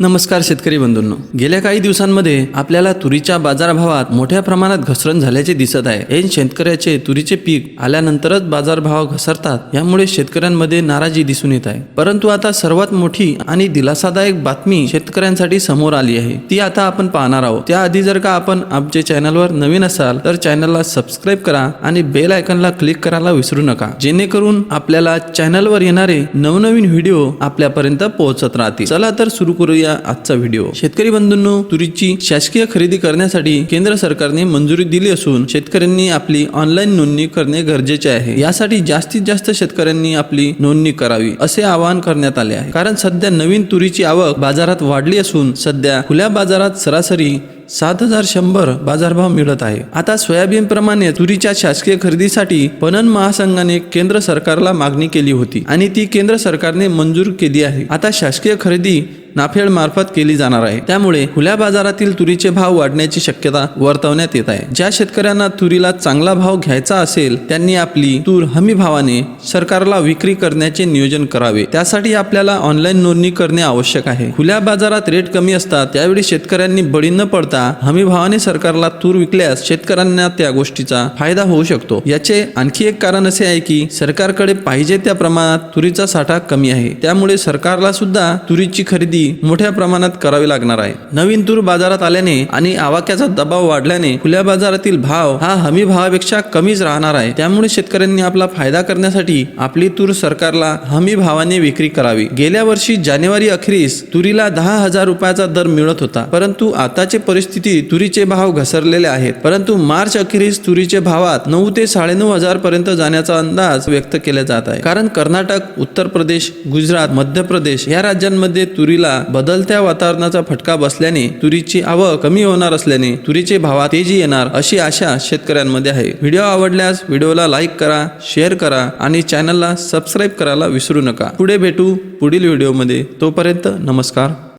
नमस्कार शेतकरी बंधूंनो. गेल्या काही दिवसांमध्ये आपल्याला तुरीच्या बाजारभावात मोठ्या प्रमाणात घसरण झाल्याचे दिसत आहे. ऐन शेतकऱ्याचे तुरीचे पीक आल्यानंतरच बाजारभाव घसरतात यामुळे शेतकऱ्यांमध्ये नाराजी दिसून येत आहे. परंतु आता सर्वात मोठी आणि दिलासादायक बातमी शेतकऱ्यांसाठी समोर आली आहे. ती आता आपण पाहणार आहोत. त्याआधी जर का आपण आमच्या चॅनलवर नवीन असाल तर चॅनलला सबस्क्राईब करा आणि बेल आयकनला क्लिक करायला विसरू नका. जेणेकरून आपल्याला चॅनलवर येणारे नवनवीन व्हिडिओ आपल्यापर्यंत पोहोचत राहतील. चला तर सुरू करूया आजचा व्हिडिओ शेतकरी बंधूंनो तुरीची शासकीय खरेदी करण्यासाठी केंद्र सरकारने मंजुरी दिली असून शेतकऱ्यांनी आपली ऑनलाईन नोंदणी करणे गरजेचे आहे. यासाठी जास्तीत जास्त शेतकऱ्यांनी आपली नोंदणी करावी असे आवाहन करण्यात आले आहे. कारण सध्या नवीन तुरीची आवक बाजारात वाढली असून सध्या खुल्या बाजारात सरासरी सात हजार शंभर बाजारभाव मिळत आहे. आता सोयाबीन प्रमाणे तुरीच्या शासकीय खरेदीसाठी पणन महासंघाने केंद्र सरकारला मागणी केली होती आणि ती केंद्र सरकारने मंजूर केली आहे. आता शासकीय खरेदी नाफेडमार्फत केली जाणार आहे. त्यामुळे खुल्या बाजारातील तुरीचे भाव वाढण्याची शक्यता वर्तवण्यात येत आहे. ज्या शेतकऱ्यांना तुरीला चांगला भाव घ्यायचा असेल त्यांनी आपली तूर हमी भावाने सरकारला विक्री करण्याचे नियोजन करावे. त्यासाठी आपल्याला ऑनलाईन नोंदणी करणे आवश्यक आहे. खुल्या बाजारात रेट कमी असतात त्यावेळी शेतकऱ्यांनी बळी न पडता हमी भावाने सरकारला तूर विकल्यास शेतकऱ्यांना त्या गोष्टीचा फायदा होऊ शकतो. याचे आणखी एक कारण असे आहे की सरकारकडे पाहिजे त्या प्रमाणात तुरीचा साठा कमी आहे. त्यामुळे सरकारला सुद्धा तुरीची खरेदी मोठ्या प्रमाणात करावी लागणार आहे. नवीन तूर बाजारात आल्याने आणि आवाक्याचा दबाव वाढल्याने खुल्या बाजारातील भाव हा हमी भावापेक्षा कमीच राहणार आहे. त्यामुळे शेतकऱ्यांनी आपला फायदा करण्यासाठी आपली तूर सरकारला हमी भावाने विक्री करावी. गेल्या वर्षी जानेवारी अखेरीस तुरीला दहा हजार रुपयाचा दर मिळत होता. परंतु आताची परिस्थिती तुरीचे भाव घसरलेले आहेत. परंतु मार्च अखेरीस तुरीचे भावात नऊ ते साडेनऊ हजार पर्यंत जाण्याचा अंदाज व्यक्त केला जात आहे. कारण कर्नाटक उत्तर प्रदेश गुजरात मध्य प्रदेश या राज्यांमध्ये तुरीला बदलत्या वातावरणाचा फटका बसल्याने तुरीची आवक कमी होणार असल्याने तुरीचे भावात तेजी येणार अशी आशा शेतकऱ्यांमध्ये आहे. व्हिडिओ आवडल्यास व्हिडिओला लाईक करा शेअर करा आणि चॅनलला सबस्क्राईब करायला विसरू नका. पुढे भेटू पुढील व्हिडिओमध्ये. तोपर्यंत नमस्कार.